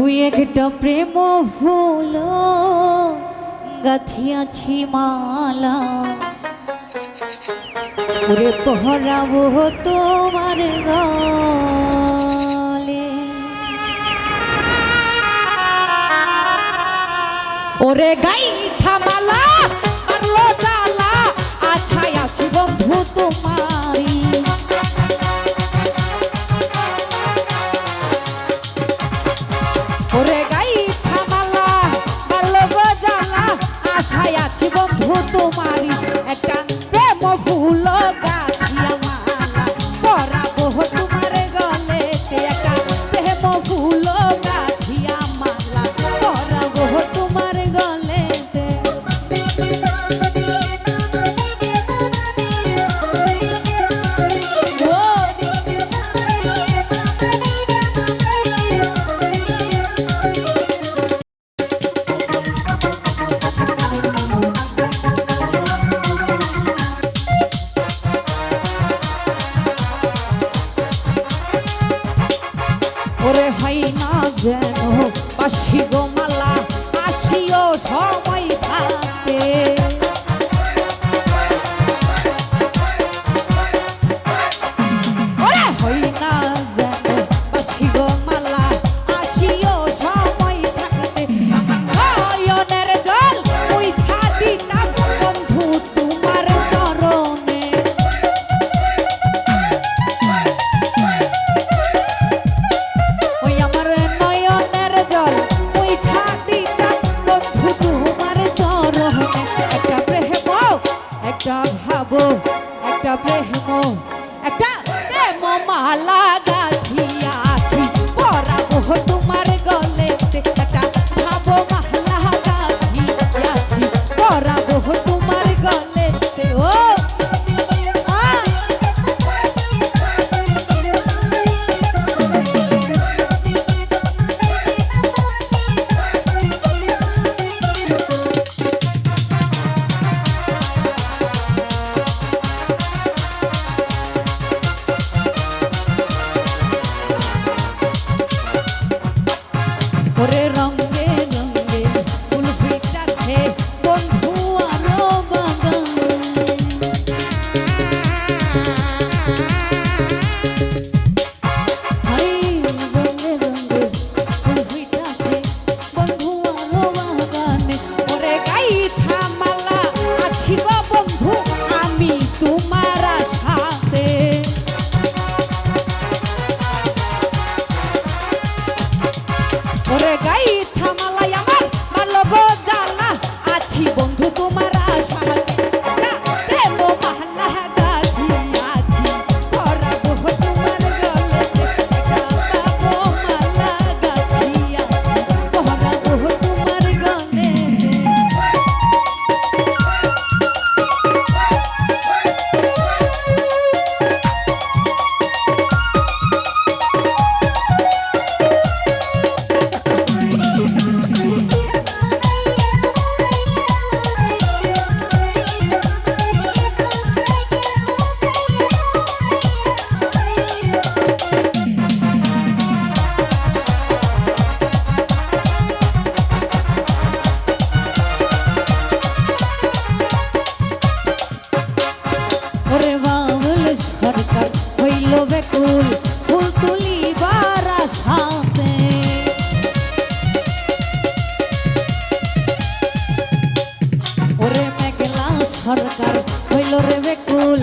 ওই একটা প্রেম ফুল গাথিয়াছি মালা। ওরে পহরাবো তোমার গালে। ওরে গাই থামালা ওরে হয় না যেন পাশি গোমালা আসিও সময় থাকে। correr rango ফুল ফুল তুলিবার আশাতে। ওরে মেঘলা সরকার হইল রে বেকুল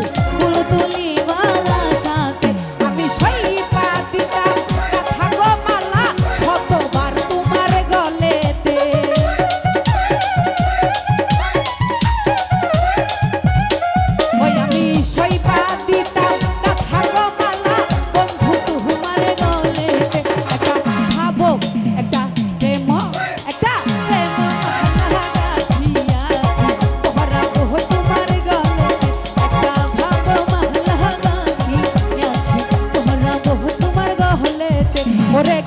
ওরে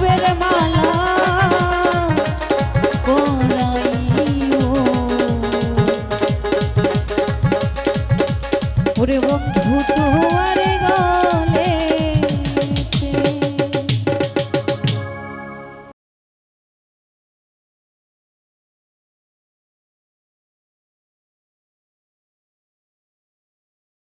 জবের মালা